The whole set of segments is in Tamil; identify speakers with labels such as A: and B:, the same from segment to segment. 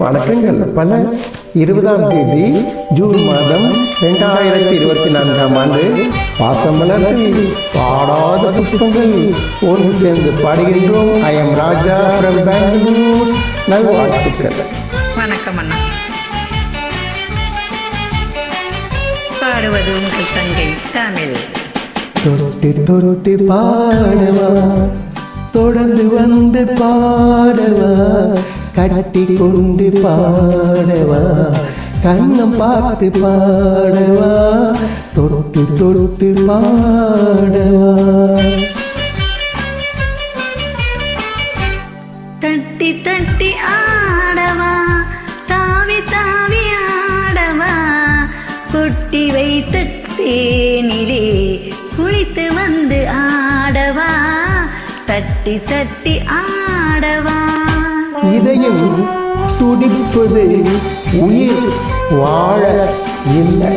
A: வணக்கங்கள். பல இருபதாம் தேதி ஜூன் மாதம் ரெண்டாயிரத்தி இருபத்தி நான்காம் ஆண்டு பாசம் வளர்த்து பாடாத புஷ்பங்கள். ஒன்று சேர்ந்து பாடுகின்றோம். I am Raja from Bangalore நல்வாழ்த்துக்கள்.
B: வணக்கம் அண்ணா. பாடுவது உங்கள் தங்கை தமிழ்.
A: தொட்டு தொட்டு பாடவா. தொடர்ந்து வந்து பாடவா. கட்டி கொண்டு பாடவா? கண்ணம் பார்த்து பாடவா? தொட்டு தொட்டு பாடவா?
B: தட்டி தட்டி ஆடவா? தாவி தாவி ஆடவா? கொட்டி வைத்த தேனிலே குளித்து வந்து ஆடவா? தட்டி தட்டி ஆடவா?
A: இதயம் துடிப்பது உயிர் வாழ இல்லை.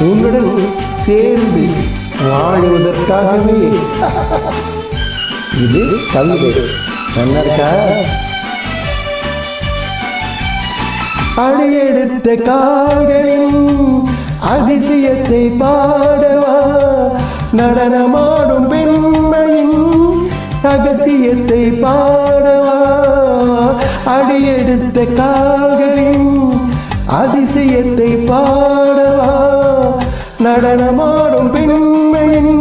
A: உன்னுடன் சேர்ந்து வாழுவதற்காகவே. இது கவிதை. நல்லா இருக்கா? அடியெடுத்த கால்களின் அதிசயத்தை பாடவா? நடனமாடும் பெண்மையின் ரகசியத்தை பாட அடியெடுத்த கால்களின் அதிசயத்தை பாடவா? நடனமாடும் பெண்மையின்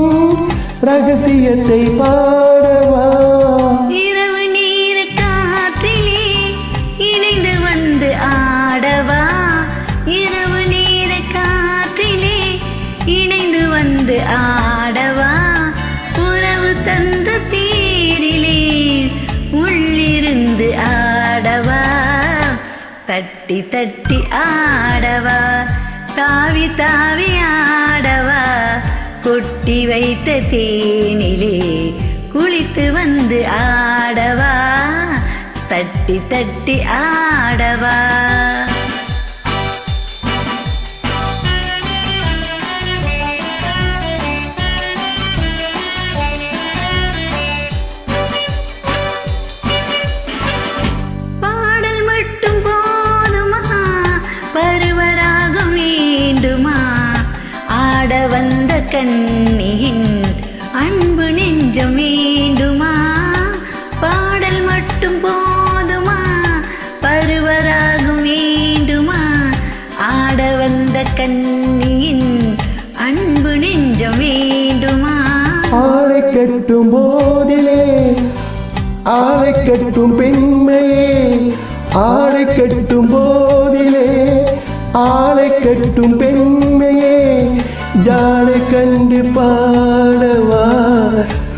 A: ரகசியத்தை பாடவா?
B: இரவு நீர் காற்றிலே இணைந்து வந்து ஆடவா? இரவு நீர் காற்றிலே இணைந்து வந்து ஆ தட்டி தட்டி ஆடவா தாவி தாவி ஆடவா கொட்டி வைத்த தேனிலே குளித்து வந்து ஆடவா தட்டி தட்டி ஆடவா. கண்ணியின் அன்பு நெஞ்சம் வேண்டுமா? பாடல் மட்டும் போதுமா? பருவராகும் வேண்டுமா? ஆட வந்த கண்ணியின் அன்பு நெஞ்சம் வேண்டுமா?
A: ஆளை கட்டும் போதிலே ஆளை கட்டும் பெண்மையே ஆளை கட்டும் போதிலே ஆளை கட்டும் பெண்மையே. கண்டு பாடவா?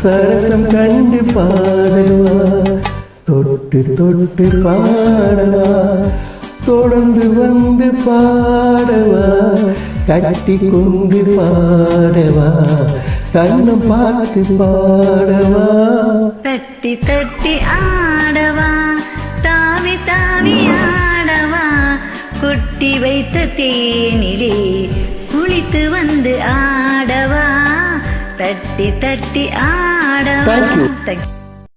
A: சரசம் கண்டு பாடவா? தொட்டு தொட்டு பாடவா? தொடர்ந்து வந்து பாடவா? கட்டி கொண்டு பாடவா? கண்ணம் பார்த்து பாடவா?
B: தட்டி தட்டி ஆடவா? தாவி தாவி ஆடவா? கொட்டி வைத்த தேனிலே குளித்து வந்து ஆ தட்டி தட்டி ஆடவா
A: Thank you.
B: Thank you.